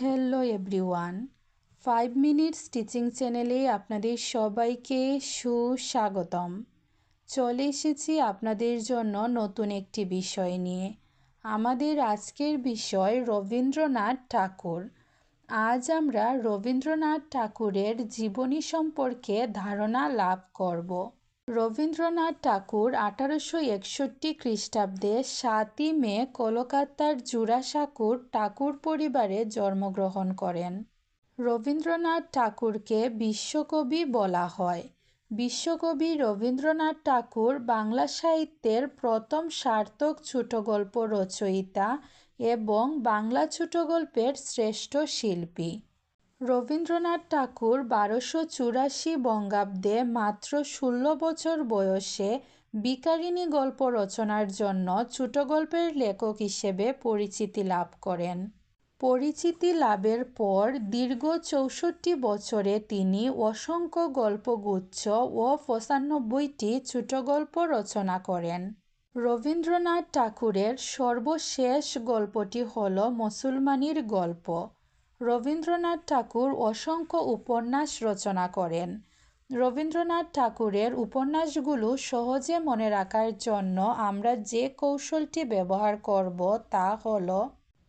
Hello everyone five minute stitching চ্যানেলে আপনাদের সবাইকে সুস্বাগতম। চলে এসেছি আপনাদের জন্য নতুন একটি বিষয় নিয়ে। আমাদের আজকের বিষয় রবীন্দ্রনাথ ঠাকুর। আজ আমরা রবীন্দ্রনাথ ঠাকুরের জীবনী সম্পর্কে ধারণা লাভ করব। রবীন্দ্রনাথ ঠাকুর আঠারোশো একষট্টি খ্রিস্টাব্দে সাতই মে কলকাতার জোড়াসাঁকুর ঠাকুর পরিবারে জন্মগ্রহণ করেন। রবীন্দ্রনাথ ঠাকুরকে বিশ্বকবি বলা হয়। বিশ্বকবি রবীন্দ্রনাথ ঠাকুর বাংলা সাহিত্যের প্রথম সার্থক ছোট গল্প রচয়িতা এবং বাংলা ছোট গল্পের শ্রেষ্ঠ শিল্পী। রবীন্দ্রনাথ ঠাকুর বারোশো চুরাশি বঙ্গাব্দে মাত্র ষোলো বছর বয়সে বিকারিণী গল্প রচনার জন্য ছোট গল্পের লেখক হিসেবে পরিচিতি লাভ করেন। পরিচিতি লাভের পর দীর্ঘ চৌষট্টি বছরে তিনি অসংখ্য গল্পগুচ্ছ ও পঁচানব্বইটি ছোট গল্প রচনা করেন। রবীন্দ্রনাথ ঠাকুরের সর্বশেষ গল্পটি হল মুসলমানির গল্প। রবীন্দ্রনাথ ঠাকুর অসংখ্য উপন্যাস রচনা করেন। রবীন্দ্রনাথ ঠাকুরের উপন্যাসগুলো সহজে মনে রাখার জন্য আমরা যে কৌশলটি ব্যবহার করব তা হল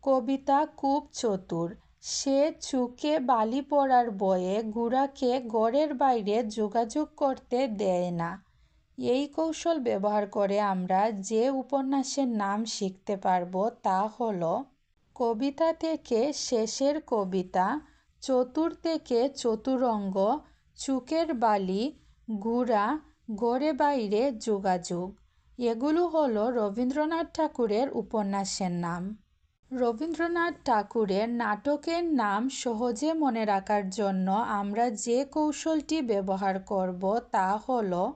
কবিতা খুব চতুর। সে চুকে বালি পড়ার বয়ে গুড়াকে গড়ের বাইরে যোগাযোগ করতে দেয় না। এই কৌশল ব্যবহার করে আমরা যে উপন্যাসের নাম শিখতে পারব তা হলো কবিতা থেকে শেষের কবিতা, চতুর থেকে চতুরঙ্গ, চুকের বালি গুড়া গড়ে বাইরে যোগাযোগ। এগুলো হলো রবীন্দ্রনাথ ঠাকুরের উপন্যাসের নাম। রবীন্দ্রনাথ ঠাকুরের নাটকের নাম সহজে মনে রাখার জন্য আমরা যে কৌশলটি ব্যবহার করব তা হলো,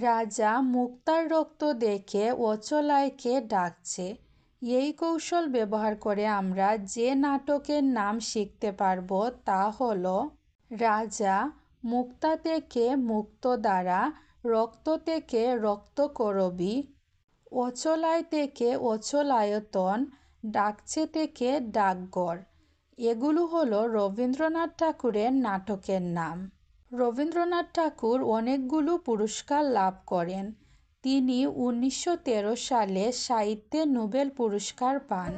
রাজা মুক্তার রক্ত দেখে অচলায়কে ডাকছে। এই কৌশল ব্যবহার করে আমরা যে নাটকের নাম শিখতে পারব তা হল রাজা মুক্তা থেকে মুক্ত দ্বারা রক্ত থেকে রক্ত করবি অচলায় থেকে অচলায়তন ডাকছে থেকে ডাকঘর। এগুলো হলো রবীন্দ্রনাথ ঠাকুরের নাটকের নাম। রবীন্দ্রনাথ ঠাকুর অনেকগুলো পুরস্কার লাভ করেন। তিনি উনিশশো তেরো সালে সাহিত্যে নোবেল পুরস্কার পান।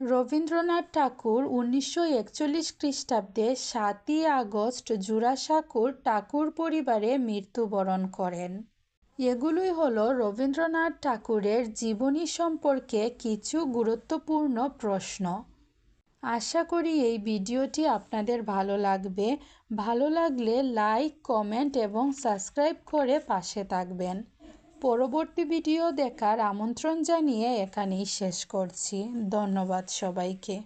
রবীন্দ্রনাথ ঠাকুর উনিশশো একচল্লিশ খ্রিস্টাব্দে সাতই আগস্ট জোড়াসাঁকুর ঠাকুর পরিবারে মৃত্যুবরণ করেন। এগুলোই হলো রবীন্দ্রনাথ ঠাকুরের জীবনী সম্পর্কে কিছু গুরুত্বপূর্ণ প্রশ্ন। আশা করি এই ভিডিওটি আপনাদের ভালো লাগবে। ভালো লাগলে লাইক, কমেন্ট এবং সাবস্ক্রাইব করে পাশে থাকবেন। পরবর্তী ভিডিও দেখার আমন্ত্রণ জানিয়ে এখানেই শেষ করছি। ধন্যবাদ সবাইকে।